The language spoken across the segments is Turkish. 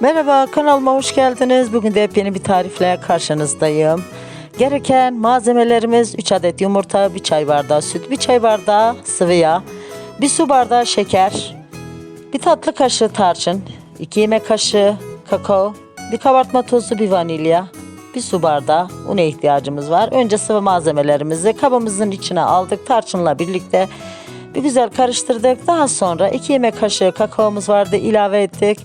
Merhaba kanalıma hoş geldiniz. Bugün de yepyeni bir tarifle karşınızdayım. Gereken malzemelerimiz 3 adet yumurta, 1 çay bardağı süt, 1 çay bardağı sıvı yağ, 1 su bardağı şeker, 1 tatlı kaşığı tarçın, 2 yemek kaşığı kakao, 1 kabartma tozu, 1 vanilya, 1 su bardağı una ihtiyacımız var. Önce sıvı malzemelerimizi kabımızın içine aldık tarçınla birlikte bir güzel karıştırdık. Daha sonra 2 yemek kaşığı kakaomuz vardı ilave ettik.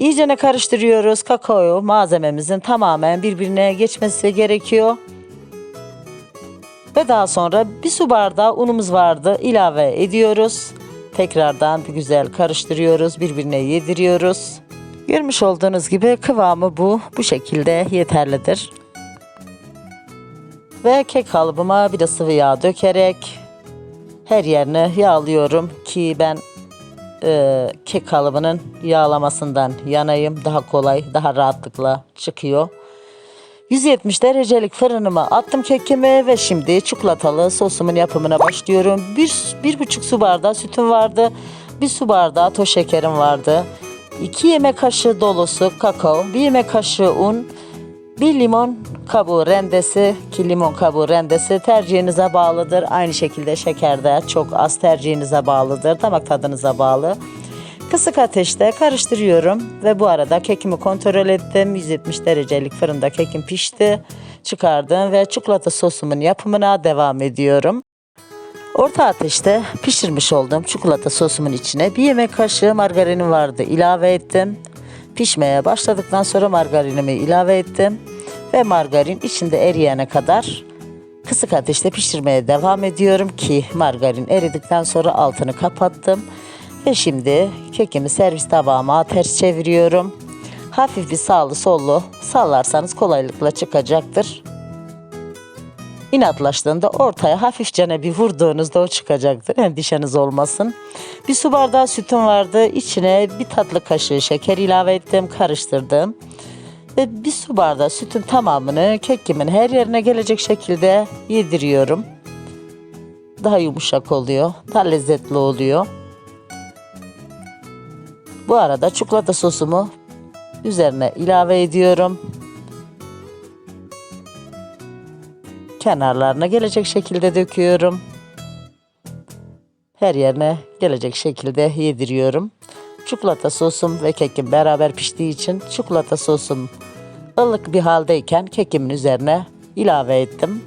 İyicene karıştırıyoruz. Kakao malzememizin tamamen birbirine geçmesi gerekiyor. Ve daha sonra bir su bardağı unumuz vardı. ilave ediyoruz. Tekrardan bir güzel karıştırıyoruz. Birbirine yediriyoruz. Görmüş olduğunuz gibi kıvamı bu. Bu şekilde yeterlidir. Ve kek kalıbıma bir de sıvı yağ dökerek her yerini yağlıyorum ki ben e, kek kalıbının yağlamasından yanayım. Daha kolay, daha rahatlıkla çıkıyor. 170 derecelik fırınıma attım kekimi ve şimdi çikolatalı sosumun yapımına başlıyorum. Bir, bir buçuk su bardağı sütüm vardı. Bir su bardağı toz şekerim vardı. 2 yemek kaşığı dolusu kakao, 1 yemek kaşığı un, bir limon kabuğu rendesi ki limon kabuğu rendesi tercihinize bağlıdır. Aynı şekilde şeker de çok az tercihinize bağlıdır. Damak tadınıza bağlı. Kısık ateşte karıştırıyorum ve bu arada kekimi kontrol ettim. 170 derecelik fırında kekim pişti. Çıkardım ve çikolata sosumun yapımına devam ediyorum. Orta ateşte pişirmiş olduğum çikolata sosumun içine bir yemek kaşığı margarinim vardı. ilave ettim. Pişmeye başladıktan sonra margarinimi ilave ettim. Ve margarin içinde eriyene kadar kısık ateşte pişirmeye devam ediyorum ki margarin eridikten sonra altını kapattım. Ve şimdi kekimi servis tabağıma ters çeviriyorum. Hafif bir sağlı sollu sallarsanız kolaylıkla çıkacaktır. İnatlaştığında ortaya hafifçe bir vurduğunuzda o çıkacaktır. Endişeniz olmasın. Bir su bardağı sütüm vardı. İçine bir tatlı kaşığı şeker ilave ettim. Karıştırdım. Ve bir su bardağı sütün tamamını kekimin her yerine gelecek şekilde yediriyorum. Daha yumuşak oluyor. Daha lezzetli oluyor. Bu arada çikolata sosumu üzerine ilave ediyorum. kenarlarına gelecek şekilde döküyorum. Her yerine gelecek şekilde yediriyorum. Çikolata sosum ve kekim beraber piştiği için çikolata sosum ılık bir haldeyken kekimin üzerine ilave ettim.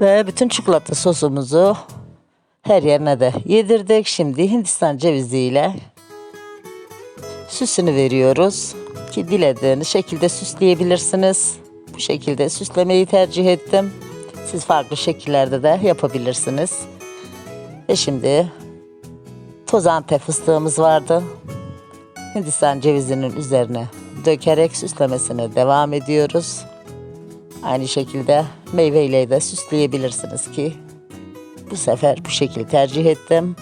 Ve bütün çikolata sosumuzu her yerine de yedirdik. Şimdi Hindistan ceviziyle süsünü veriyoruz. Ki dilediğiniz şekilde süsleyebilirsiniz. Bu şekilde süslemeyi tercih ettim. Siz farklı şekillerde de yapabilirsiniz. Ve şimdi toz fıstığımız vardı. Hindistan cevizinin üzerine dökerek süslemesine devam ediyoruz. Aynı şekilde meyveyle de süsleyebilirsiniz ki bu sefer bu şekilde tercih ettim.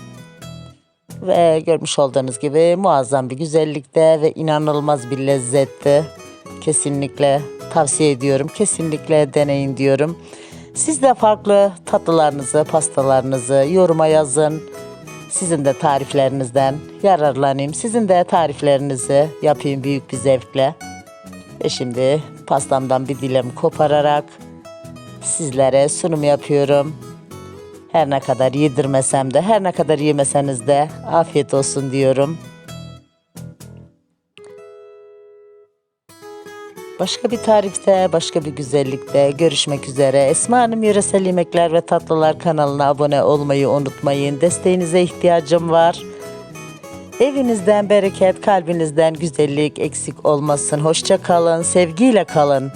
Ve görmüş olduğunuz gibi muazzam bir güzellikte ve inanılmaz bir lezzette. Kesinlikle tavsiye ediyorum. Kesinlikle deneyin diyorum. Siz de farklı tatlılarınızı, pastalarınızı yoruma yazın. Sizin de tariflerinizden yararlanayım. Sizin de tariflerinizi yapayım büyük bir zevkle. Ve şimdi pastamdan bir dilim kopararak sizlere sunum yapıyorum. Her ne kadar yedirmesem de, her ne kadar yemeseniz de afiyet olsun diyorum. Başka bir tarifte, başka bir güzellikte görüşmek üzere. Esma Hanım Yöresel Yemekler ve Tatlılar kanalına abone olmayı unutmayın. Desteğinize ihtiyacım var. Evinizden bereket, kalbinizden güzellik eksik olmasın. Hoşça kalın, sevgiyle kalın.